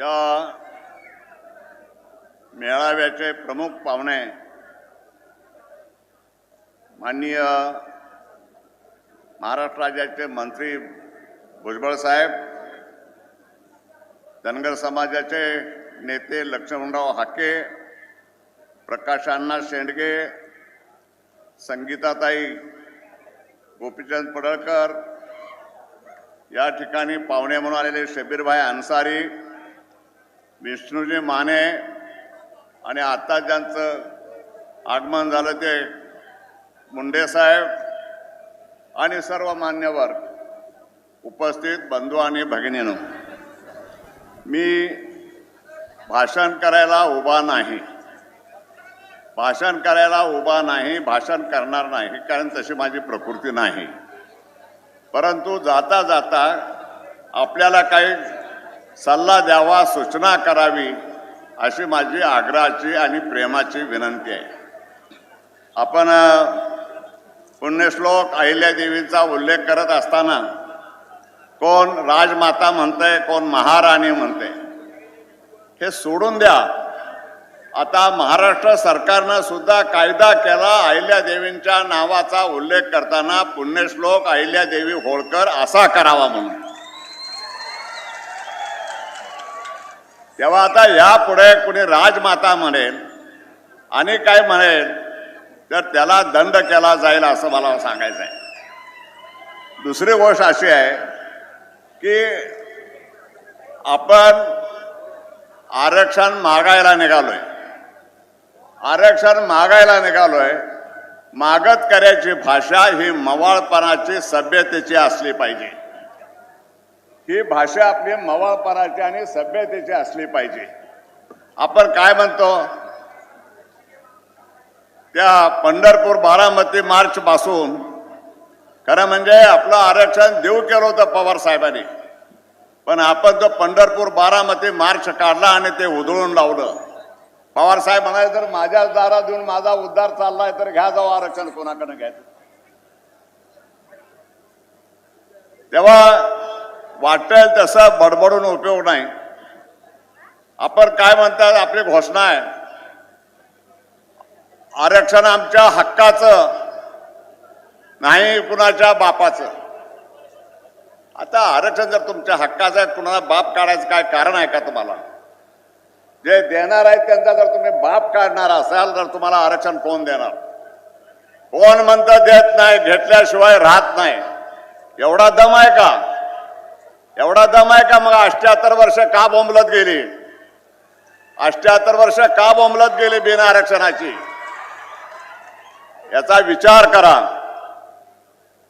या मेळाव्याचे प्रमुख पाहुणे माननीय महाराष्ट्र राज्याचे मंत्री भुजबळ साहेब धनगर समाजाचे नेते लक्ष्मणराव हाके प्रकाश अण्णा शेंडगे संगीताताई गोपीचंद पडळकर या ठिकाणी पाहुणे म्हणून आलेले शबीरभाई अन्सारी विष्णूजी माने आणि आता ज्यांचं आगमन झालं ते मुंडे साहेब आणि सर्व मान्यवर उपस्थित बंधू आणि भगिनीनो मी भाषण करायला उभा नाही. भाषण करायला उभा नाही भाषण करणार नाही कारण तशी माझी प्रकृती नाही. परंतु जाता जाता आपल्याला काही सल्ला द्यावा सूचना करावी अशी माझी आग्रहाची आणि प्रेमाची विनंती आहे. आपण पुण्यश्लोक अहिल्यादेवीचा उल्लेख करत असताना कोण राजमाता म्हणतंय कोण महाराणी म्हणते हे सोडून द्या. आता महाराष्ट्र सरकारनं सुद्धा कायदा केला अहिल्यादेवींच्या नावाचा उल्लेख करताना पुण्यश्लोक अहिल्यादेवी होळकर असा करावा म्हणून. तेव्हा आता यापुढे कुणी राजमाता म्हणेल आणि काय म्हणेल तर त्याला दंड केला जाईल असं मला सांगायचं आहे दुसरी गोष्ट अशी आहे की आपण आरक्षण मागायला निघालोय. आरक्षण मागायला निघालोय मागत करायची भाषा ही मवाळपणाची सभ्यतेची असली पाहिजे. ही भाषा आपली मवाळपणाची आणि सभ्यतेची असली पाहिजे. आपण काय म्हणतो? त्या पंढरपूर बारामती मार्च पासून खरं म्हणजे आपलं आरक्षण देऊ केलं होतं पवार साहेबांनी पण आपण तो पंढरपूर बारामती मार्च काढला आणि ते उधळून लावलं. पवार साहेब म्हणाले तर माझ्या दारात देऊन माझा उद्धार चाललाय तर घ्या जाऊ आरक्षण कोणाकडे घ्यायचं? तेव्हा वाटेल तसं बडबडून उपयोग नाही. आपण काय म्हणतात आपली घोषणा आहे. आरक्षण आमच्या हक्काचं नाही कुणाच्या बापाचं. आता आरक्षण जर तुमच्या हक्काचं आहे कुणाला बाप काढायचं काय कारण आहे का तुम्हाला? जे देणार आहेत त्यांचा जर तुम्ही बाप काढणार असाल तर तुम्हाला आरक्षण कोण देणार? कोण म्हणतं देत नाही घेतल्याशिवाय राहत नाही. एवढा दम आहे का? एवढा दम आहे का मग अष्ट्याहत्तर वर्ष का बोंबलत गेली? अष्ट्याहत्तर वर्ष का बोंबलत गेली बिना आरक्षणाची? याचा विचार करा.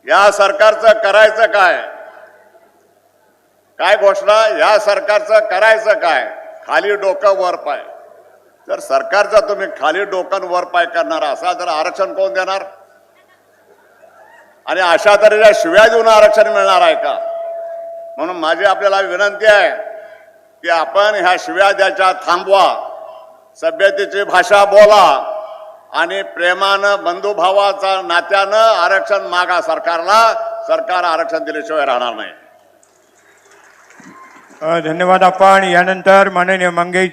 या सरकारचं करायचं काय? काय घोषणा? या सरकारचं करायचं काय? खाली डोकं वर पाय. जर सरकारचं तुम्ही खाली डोकं वर पाय करणार असा तर आरक्षण कोण देणार? आणि अशा तऱ्हेच्या शिव्या देऊन आरक्षण मिळणार आहे का? म्हणून माझी आपल्याला विनंती आहे की आपण ह्या शिव्या द्याच्या थांबवा. सभ्यतेची भाषा बोला आणि प्रेमानं बंधुभावाचा नात्यानं आरक्षण मागा सरकारला. सरकार आरक्षण दिल्याशिवाय राहणार नाही. धन्यवाद आपण. यानंतर माननीय मंगेश